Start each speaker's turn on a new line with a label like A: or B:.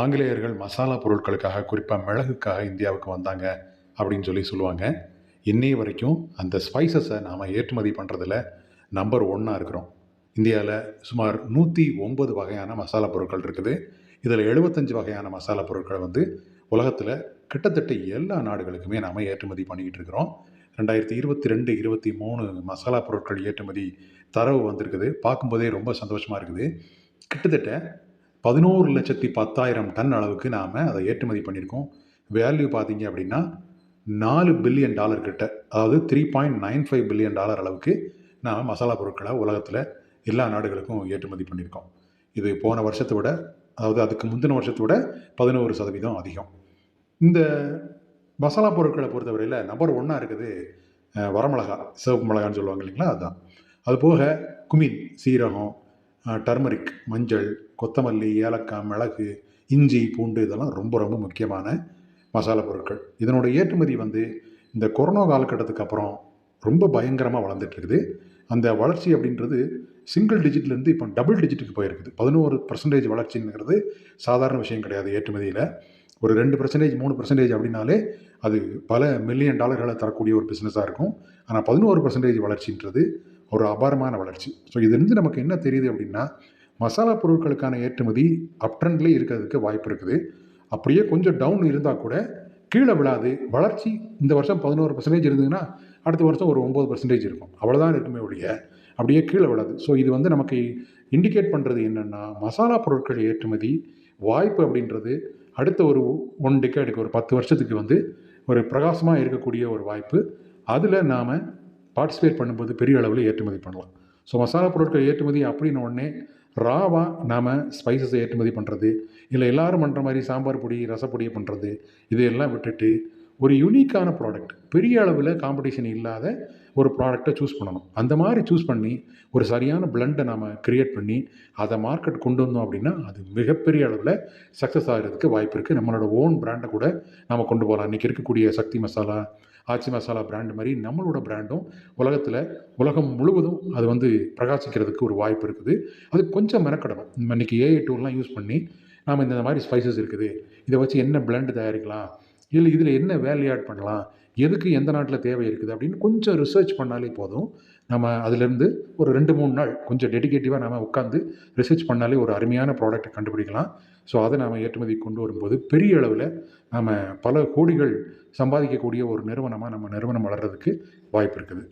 A: ஆங்கிலேயர்கள் மசாலா பொருட்களுக்காக குறிப்பாக மிளகுக்காக இந்தியாவுக்கு வந்தாங்க அப்படின்னு சொல்லி சொல்லுவாங்க. இன்னைய வரைக்கும் அந்த ஸ்பைசஸை நாம் ஏற்றுமதி பண்ணுறதுல நம்பர் ஒன்னாக இருக்கிறோம். இந்தியாவில் சுமார் நூற்றி ஒன்பது வகையான மசாலா பொருட்கள் இருக்குது. இதில் எழுபத்தஞ்சு வகையான மசாலா பொருட்களை வந்து உலகத்தில் கிட்டத்தட்ட எல்லா நாடுகளுக்குமே நாம் ஏற்றுமதி பண்ணிக்கிட்டு இருக்கிறோம். ரெண்டாயிரத்தி இருபத்தி ரெண்டு இருபத்தி மூணு மசாலா பொருட்கள் ஏற்றுமதி தரவு வந்திருக்குது. பார்க்கும்போதே ரொம்ப சந்தோஷமாக இருக்குது. கிட்டத்தட்ட பதினோரு லட்சத்தி பத்தாயிரம் டன் அளவுக்கு நாம் அதை ஏற்றுமதி பண்ணியிருக்கோம். வேல்யூ பார்த்தீங்க அப்படின்னா நாலு பில்லியன் டாலர் கிட்ட அதாவது three point nine five billion dollar அளவுக்கு நாம் மசாலா பொருட்களை உலகத்தில் எல்லா நாடுகளுக்கும் ஏற்றுமதி பண்ணியிருக்கோம். இது போன வருஷத்தை விட அதாவது அதுக்கு முந்தின வருஷத்தை விட பதினோரு சதவீதம் அதிகம். இந்த மசாலா பொருட்களை பொறுத்தவரையில் நம்பர் ஒன்றா இருக்குது வரமிளகா சிவப்பு மிளகான்னு சொல்லுவாங்க இல்லைங்களா அதுதான் அது போக குமின் சீரகம் டர்மரிக் மஞ்சள் கொத்தமல்லி ஏலக்காய் மிளகு இஞ்சி பூண்டு இதெல்லாம் ரொம்ப ரொம்ப முக்கியமான மசாலா பொருட்கள். இதனோட ஏற்றுமதி வந்து இந்த கொரோனா காலகட்டத்துக்கு அப்புறம் ரொம்ப பயங்கரமாக வளர்ந்துட்டு இருக்குது. அந்த வளர்ச்சி அப்படின்றது சிங்கிள் டிஜிட்லேருந்து இப்போ டபுள் டிஜிட்டுக்கு போயிருக்குது. பதினோரு பர்சன்டேஜ் வளர்ச்சிங்கிறது சாதாரண விஷயம் கிடையாது ஏற்றுமதியில். ஒரு ரெண்டு பர்சன்டேஜ் மூணு பர்சன்டேஜ் அப்படின்னாலே அது பல மில்லியன் டாலர்களை தரக்கூடிய ஒரு பிஸ்னஸாக இருக்கும். ஆனால் பதினோரு பர்சன்டேஜ் வளர்ச்சின்றது ஒரு அபாரமான வளர்ச்சி. ஸோ இதுலேருந்து நமக்கு என்ன தெரியுது அப்படின்னா மசாலா பொருட்களுக்கான ஏற்றுமதி அப் ட்ரெண்ட்லேயே இருக்கிறதுக்கு வாய்ப்பு இருக்குது. அப்படியே கொஞ்சம் டவுன் இருந்தால் கூட கீழே விழாது. வளர்ச்சி இந்த வருஷம் பதினோரு பர்சன்டேஜ் இருந்ததுன்னா அடுத்த வருஷம் ஒரு ஒம்பது பர்சன்டேஜ் இருக்கும். அவ்வளோதான் இருக்குமே ஒழிய அப்படியே கீழே விழாது. ஸோ இது வந்து நமக்கு இண்டிகேட் பண்ணுறது என்னென்னா மசாலா பொருட்கள் ஏற்றுமதி வாய்ப்பு அப்படின்றது அடுத்த ஒரு ஒன் டிகேடுக்கு ஒரு பத்து வருஷத்துக்கு வந்து ஒரு பிரகாசமாக இருக்கக்கூடிய ஒரு வாய்ப்பு. அதில் நாம் பார்ட்டிசிபேட் பண்ணும்போது பெரிய அளவில் ஏற்றுமதி பண்ணலாம். ஸோ மசாலா பொருட்கள் ஏற்றுமதி அப்படின்னு உடனே ராவாக நாம் ஸ்பைசஸை ஏற்றுமதி பண்ணுறது இல்லை எல்லோரும் பண்ணுற மாதிரி சாம்பார் பொடி ரசப்பொடியை பண்ணுறது இதையெல்லாம் விட்டுட்டு ஒரு யூனிக்கான ப்ராடக்ட் பெரிய அளவில் காம்படிஷன் இல்லாத ஒரு ப்ராடக்டை சூஸ் பண்ணணும். அந்த மாதிரி சூஸ் பண்ணி ஒரு சரியான பிளண்டை நாம் க்ரியேட் பண்ணி அதை மார்க்கெட் கொண்டு வந்தோம் அப்படின்னா அது மிகப்பெரிய அளவில் சக்ஸஸ் ஆகிறதுக்கு வாய்ப்பு இருக்குது நம்மளோட ஓன் பிராண்டை கூட நம்ம கொண்டு போகலாம் இன்றைக்கி இருக்கக்கூடிய சக்தி மசாலா ஆச்சி மசாலா பிராண்ட் மாதிரி நம்மளோட பிராண்டும் உலகத்தில் உலகம் முழுவதும் அது வந்து பிரகாசிக்கிறதுக்கு ஒரு வாய்ப்பு இருக்குது. அது கொஞ்சம் மெனக்கடணும். நம்ம இன்றைக்கி ஏஐ டூல்லாம் யூஸ் பண்ணி நாம் இந்த மாதிரி ஸ்பைசஸ் இருக்குது. இதை வச்சு என்ன blend தயாரிக்கலாம்? இல்லை இதில் என்ன வேல்யூ ஆட் பண்ணலாம்? எதுக்கு எந்த நாட்டில் தேவை இருக்குது அப்படின்னு கொஞ்சம் ரிசர்ச் பண்ணாலே போதும். நம்ம அதுலேருந்து ஒரு ரெண்டு மூணு நாள் கொஞ்சம் டெடிகேட்டிவாக நம்ம உட்காந்து ரிசர்ச் பண்ணாலே ஒரு அருமையான ப்ராடக்ட்டை கண்டுபிடிக்கலாம். ஸோ அதை நாம் ஏற்றுமதி கொண்டு வரும்போது பெரிய அளவில் நாம் பல கோடிகள் சம்பாதிக்கக்கூடிய ஒரு நிறுவனமாக நம்ம நிறுவனம் வளர்கிறதுக்கு வாய்ப்பு இருக்குது.